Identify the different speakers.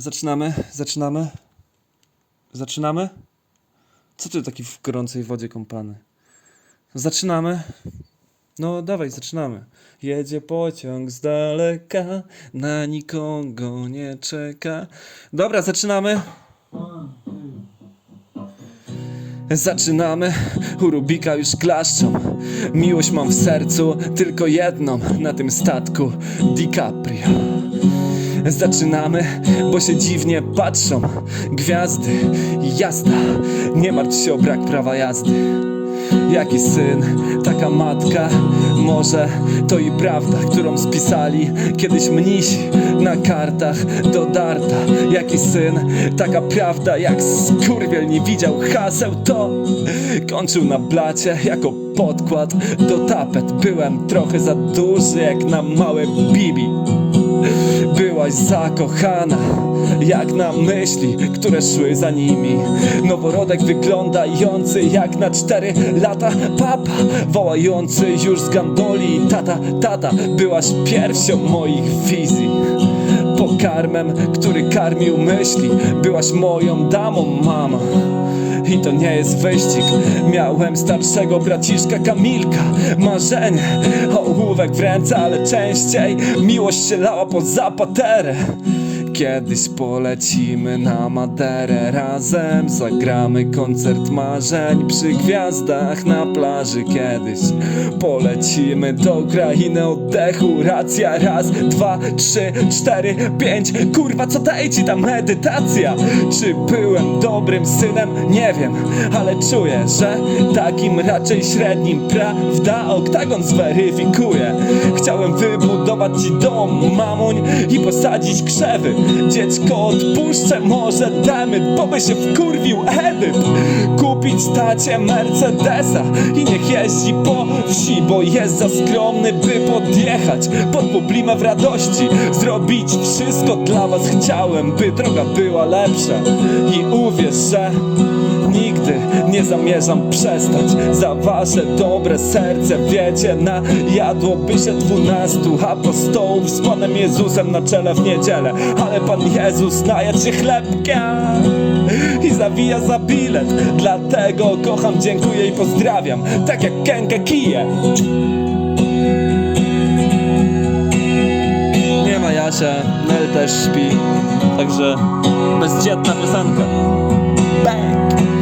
Speaker 1: Zaczynamy, zaczynamy. Zaczynamy? Co ty taki w gorącej wodzie kąpany? Zaczynamy. No dawaj, zaczynamy. Jedzie pociąg z daleka, na nikogo nie czeka. Dobra, zaczynamy. Zaczynamy, u Rubika już klaszczą Miłość mam w sercu, tylko jedną Na tym statku DiCaprio Zaczynamy, bo się dziwnie patrzą Gwiazdy, jazda. Nie martw się o brak prawa jazdy. Jaki syn, taka matka. Może to i prawda, którą spisali Kiedyś mnisi na kartach do darta Jaki syn, taka prawda Jak skurwiel nie widział haseł. To kończył na blacie jako podkład. Do tapet Byłem trochę za duży jak na małe bibi Byłaś zakochana, jak na myśli, które szły za nimi. Noworodek wyglądający jak na cztery lata. Papa, wołający już z gandoli. Tata, tata, byłaś piersią moich wizji. Pokarmem, który karmił myśli. Byłaś moją damą, mama. I to nie jest wyścig Miałem starszego braciszka Kamilka Marzenie, ołówek w ręce Ale częściej miłość się lała poza paterę Kiedyś polecimy na Maderę Razem zagramy koncert marzeń Przy gwiazdach na plaży. Kiedyś Polecimy do krainy oddechu Racja, raz, dwa, trzy, cztery, pięć. Kurwa, co daje ci ta medytacja? Czy byłem dobrym synem? Nie wiem, ale czuję, że takim raczej średnim Prawda, oktagon zweryfikuje. Chciałem wybudować ci dom, mamuń I posadzić krzewy Dziecko odpuszczę, może demy Bo by się wkurwił Edyp Kupić tacie Mercedesa I niech jeździ po wsi Bo jest za skromny, by podjechać Pod publimę w radości. Zrobić wszystko dla was chciałem By droga była lepsza. I uwierz, że Nigdy nie zamierzam przestać. Za wasze dobre serce Wiecie, na jadłoby się dwunastu apostołów Z Panem Jezusem na czele w niedzielę. Ale Pan Jezus najadł się chlebka I zawija za bilet Dlatego kocham, dziękuję i pozdrawiam. Tak jak Kenkę kije. Nie ma Jasia, Nel też śpi. Także bezdzietna piosenka. Bang!